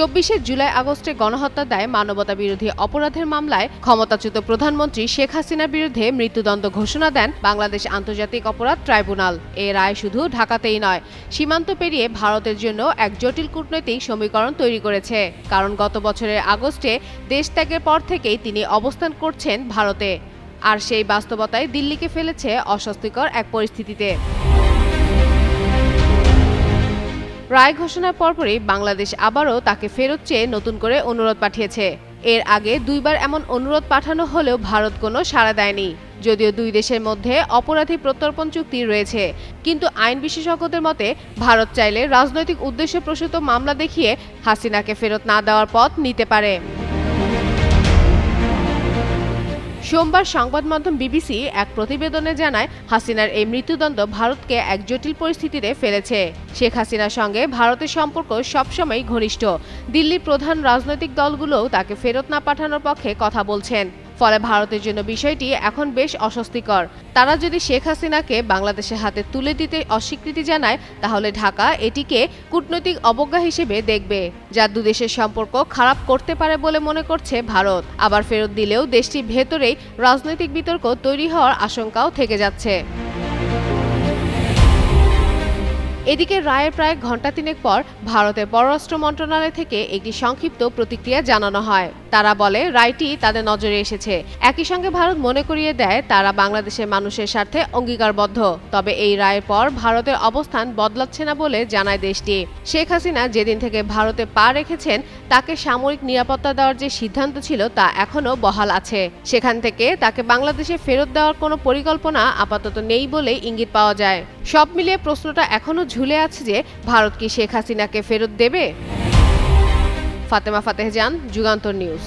চব্বিশে জুলাই আগস্টে গণহত্যা দায় মানবতা বিরোধী অপরাধের মামলায় ক্ষমতাচ্যুত প্রধানমন্ত্রী শেখ হাসিনার বিরুদ্ধে মৃত্যুদণ্ড ঘোষণা দেন বাংলাদেশ আন্তর্জাতিক অপরাধ ট্রাইব্যুনাল। এ রায় শুধু ঢাকাতেই নয়, সীমান্ত পেরিয়ে ভারতের জন্য এক জটিল কূটনৈতিক সমীকরণ তৈরি করেছে। কারণ গত বছরের আগস্টে দেশ ত্যাগের পর থেকেই তিনি অবস্থান করছেন ভারতে। আর সেই বাস্তবতায় দিল্লিকে ফেলেছে অস্বস্তিকর এক পরিস্থিতিতে। রায় ঘোষণার পরপরই বাংলাদেশ আবারও তাকে ফেরত চেয়ে নতুন করে অনুরোধ পাঠিয়েছে। এর আগে দুইবার এমন অনুরোধ পাঠানো হলেও ভারত কোনো সাড়া দেয়নি। যদিও দুই দেশের মধ্যে অপরাধী প্রত্যর্পণ চুক্তি রয়েছে, কিন্তু আইন বিশেষজ্ঞদের মতে ভারত চাইলে রাজনৈতিক উদ্দেশ্য প্রসূত মামলা দেখিয়ে হাসিনাকে ফেরত না দেওয়ার পথ নিতে পারে। সোমবার সংবাদ মাধ্যম বিবিসি এক প্রতিবেদনে জানায়, হাসিনার এই মৃত্যুদণ্ড ভারতকে এক জটিল পরিস্থিতিতে ফেলেছে। শেখ হাসিনার সঙ্গে ভারতের সম্পর্ক সবসময় ঘনিষ্ঠ। দিল্লির প্রধান রাজনৈতিক দলগুলোও তাকে ফেরত না পাঠানোর পক্ষে কথা বলছেন। ফলে ভারতের জন্য বিষয়টি এখন বেশ অস্বস্তিকর। তারা যদি শেখ হাসিনাকে বাংলাদেশের হাতে তুলে দিতে অস্বীকৃতি জানায়, তাহলে ঢাকা এটিকে কূটনৈতিক অবজ্ঞা হিসেবে দেখবে, যা দুদেশের সম্পর্ক খারাপ করতে পারে বলে মনে করছে ভারত। আবার ফেরত দিলেও দেশটির ভেতরেই রাজনৈতিক বিতর্ক তৈরি হওয়ার আশঙ্কাও থেকে যাচ্ছে। এদিকে রায়ের প্রায় ঘণ্টা তিনেক পর ভারতের পররাষ্ট্র মন্ত্রণালয় থেকে একটি সংক্ষিপ্ত প্রতিক্রিয়া জানানো হয়। তারা বলে, রায়টি তাদের নজরে এসেছে। একই সঙ্গে ভারত মনে করিয়ে দেয়, তারা বাংলাদেশের মানুষের স্বার্থে অঙ্গীকারবদ্ধ। তবে এই রায়ের পর ভারতের অবস্থান বদলাচ্ছে না বলে জানায় দেশটি। শেখ হাসিনা যেদিন থেকে ভারতে পা রেখেছেন, তাকে সামরিক নিরাপত্তা দেওয়ার যে সিদ্ধান্ত ছিল, তা এখনও বহাল আছে। সেখান থেকে তাকে বাংলাদেশে ফেরত দেওয়ার কোনো পরিকল্পনা আপাতত নেই বলে ইঙ্গিত পাওয়া যায়। সব মিলিয়ে প্রশ্নটা এখনও ঝুলে আছে যে ভারত কি শেখ হাসিনাকে ফেরত দেবে? ফাতেমা ফাতেহ জান যুগান্তর নিউজ।